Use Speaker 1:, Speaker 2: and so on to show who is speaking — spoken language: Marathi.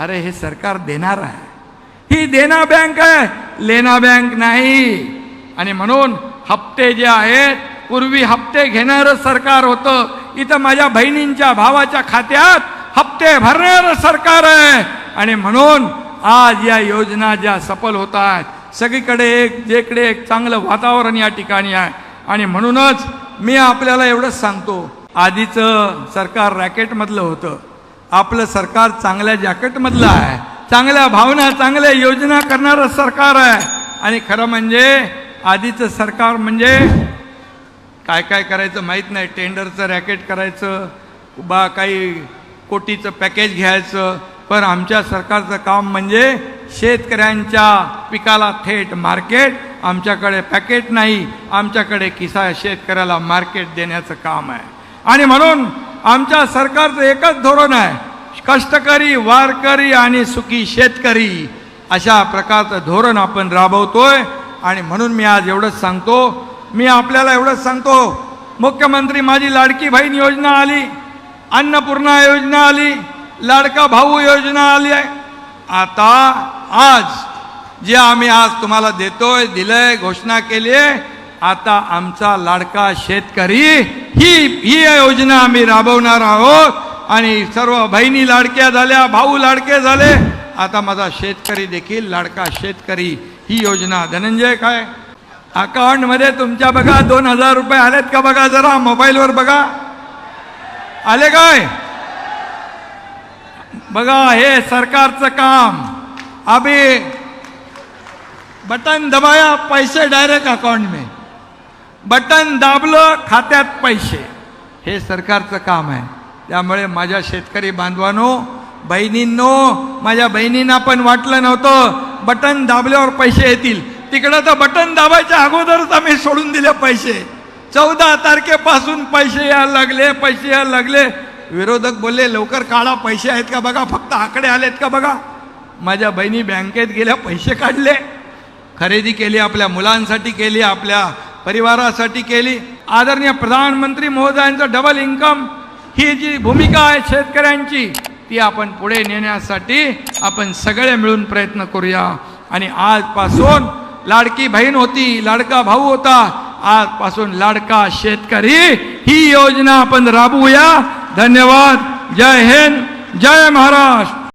Speaker 1: अरे हे सरकार देणार आहे. ही देना बँक आहे. लेना बँक नाही. आणि म्हणून हप्ते जे आहेत पूर्वी हप्ते घेणारं सरकार होतं. इथं माझ्या बहिणींच्या भावाच्या खात्यात हप्ते भरणारं सरकार आहे. आणि म्हणून आज या योजना ज्या सफल होत आहेत सगळीकडे एक जेकडे एक चांगलं वातावरण या ठिकाणी आहे. आणि म्हणूनच मी आपल्याला एवढंच सांगतो आधीचं सरकार रॅकेटमधलं होतं. आपलं सरकार चांगल्या जॅकेटमधलं आहे. चांगल्या भावना चांगल्या योजना करणारं सरकार आहे. आणि खरं म्हणजे आधीचं सरकार म्हणजे काय काय करायचं माहीत नाही. टेंडरचं रॅकेट करायचं बा काही कोटीचं पॅकेज घ्यायचं. पण आमच्या सरकारचं काम म्हणजे शेतकऱ्यांच्या पिकाला थेट मार्केट आमच्याकडे पॅकेट नाही. आमच्याकडे किसा शेतकऱ्याला मार्केट देण्याचं काम आहे. आणि म्हणून आमच्या सरकारचं एकच धोरण आहे. कष्टकरी वारकरी आणि सुखी शेतकरी अशा प्रकारचं धोरण आपण राबवतोय. आणि म्हणून मी आज एवढंच सांगतो. मी आपल्याला एवढंच सांगतो. मुख्यमंत्री माझी लाडकी बहीण योजना आली. अन्नपूर्णा योजना आली. लाडका भाऊ योजना आली आहे. आता आज जे आम्ही आज तुम्हाला देतोय दिलंय घोषणा केली आहे आता आमचा लाडका शेतकरी ही ही योजना आम्ही राबवणार आहोत. आणि सर्व बहिणी लाडक्या झाल्या भाऊ लाडके झाले. आता माझा शेतकरी देखील लाडका शेतकरी ही योजना धनंजय काय? अकाउंटमध्ये तुमच्या बघा दोन हजार रुपये आलेत का बघा जरा मोबाईलवर बघा. आले काय? बघा हे सरकारचं काम. अभी बटन दबाया पैसे डायरेक्ट अकाउंट में. बटन दाबलं खात्यात पैसे. हे सरकारचं काम आहे. त्यामुळे माझ्या शेतकरी बांधवांनो बहिणींनो माझ्या बहिणींना पण वाटलं नव्हतं बटन दाबल्यावर पैसे येतील. तिकडं तर बटन दाबायच्या अगोदरच आम्ही सोडून दिले पैसे. चौदा तारखेपासून पैसे यायला लागले पैसे यायला लागले. विरोधक बोलले लवकर काढा पैसे आहेत का बघा फक्त आकडे आलेत का बघा. माझ्या बहिणी बँकेत गेल्या पैसे काढले. खरेदी केली आपल्या मुलांसाठी केली आपल्या परिवारासाठी केली. आदरणीय प्रधानमंत्री महोदयांचं डबल इन्कम ही जी भूमिका आहे शेतकऱ्यांची ती आपण पुढे नेण्यासाठी आपण सगळे मिळून प्रयत्न करूया. आणि आजपासून लाडकी बहीण होती लाडका भाऊ होता आजपासून लाडका शेतकरी ही योजना आपण राबवूया. धन्यवाद. जय हिंद. जय महाराष्ट्र.